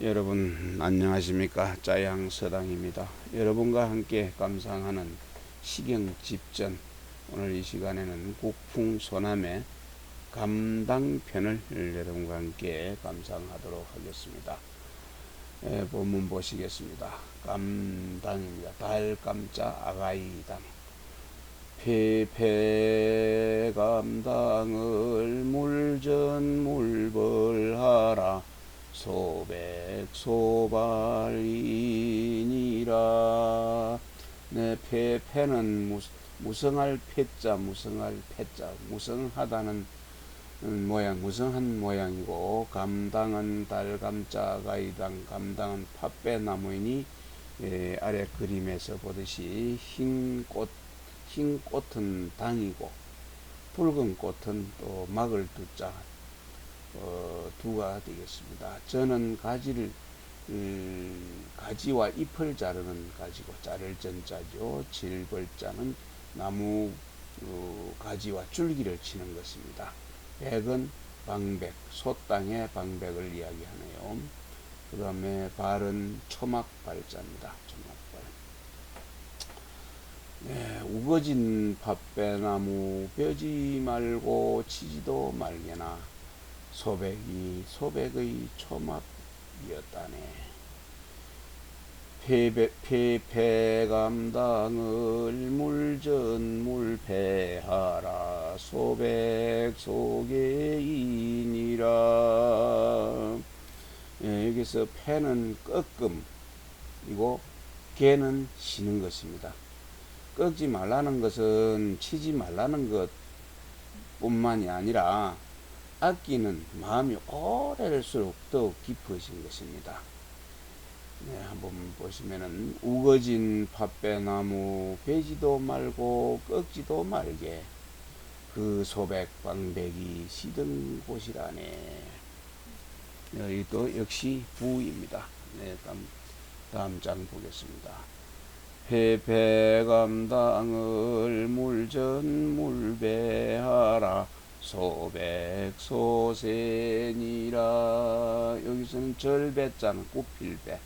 여러분 안녕하십니까 짜양 서당입니다. 여러분과 함께 감상하는 시경 집전 오늘 이 시간에는 국풍 소남의 감당편을 여러분과 함께 감상하도록 하겠습니다. 예, 본문 보시겠습니다. 감당입니다. 달감자 아가이당 폐폐 감당을 물전 물벌하라 소백 소발이니라 내 무, 무성할 폐자 무성할 폐자 무성하다는 음, 모양 무성한 모양이고 감당은 달감자 가이당 감당은 팥배나무이니 예, 아래 그림에서 보듯이 흰 꽃, 흰 꽃은 당이고 붉은 꽃은 또 막을 두자 어, 두가 되겠습니다. 저는 가지를 음, 가지와 잎을 자르는 가지고 자를 전자죠. 질벌자는 나무 어, 가지와 줄기를 치는 것입니다. 백은 방백, 소땅의 방백을 이야기하네요. 그 다음에 발은 초막 발자입니다. 초막발. 네, 우거진 팥배나무 벼지 말고 치지도 말게나 소백이 소백의 초막이었다네. 폐배, 폐폐감당을 물전 물패하라 소백 소개인이라 예, 여기서 패는 꺾음 이고 개는 쉬는 것입니다. 꺾지 말라는 것은 치지 말라는 것 뿐만이 아니라 아끼는 마음이 오래될수록 더욱 깊어진 것입니다. 네, 한번 보시면은 우거진 팥배나무 베지도 말고 꺾지도 말게 그 소백 방백이 시든 곳이라네. 여기 또 역시 부입니다. 네, 다음, 다음 장 보겠습니다. 회배감당을 물전 물배하라 소백 소센이라 여기서는 절배자는 꽃필배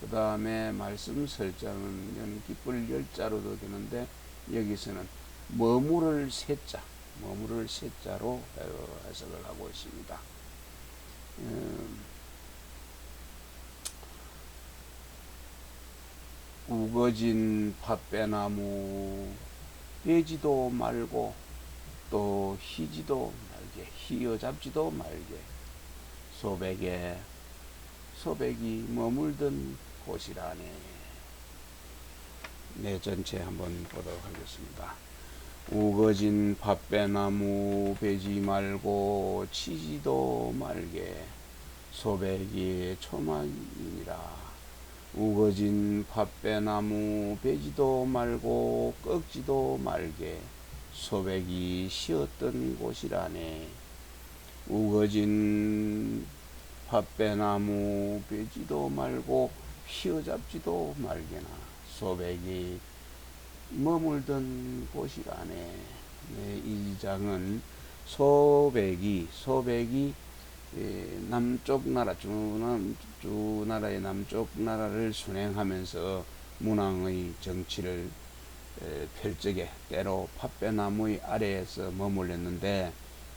그 다음에 말씀 설자는 연 기쁠 열자로도 되는데 여기서는 머무를 세자 머무를 세자로 해석을 하고 있습니다. 음, 우거진 팥배나무 베지도 말고 또 희지도 말게 휘어잡지도 말게. 소백에 소백이 머물던 곳이라네. 네 전체 한번 보도록 하겠습니다. 우거진 팥배나무 베지 말고 치지도 말게. 소백이 초막이니라. 우거진 팥배나무 베지도 말고 꺾지도 말게 소백이 쉬었던 곳이라네. 우거진 팥배나무 베지도 말고 휘어잡지도 말게나. 소백이 머물던 곳이라네. 네, 이 장은 소백이 소백이 예, 남쪽 나라 주남 주나라의 남쪽 나라를 순행하면서 문왕의 정치를 에, 펼적에 때로 팥배나무의 아래에서 머물렀는데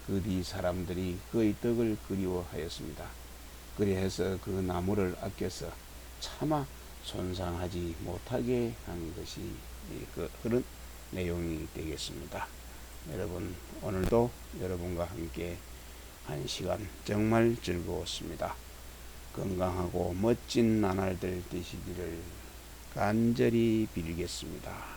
그 뒤 사람들이 그의 떡을 그리워하였습니다. 그리해서 그 나무를 아껴서 차마 손상하지 못하게 한 것이 그, 그런 내용이 되겠습니다. 여러분 오늘도 여러분과 함께 한 시간 정말 즐거웠습니다. 건강하고 멋진 나날들 되시기를 간절히 빌겠습니다.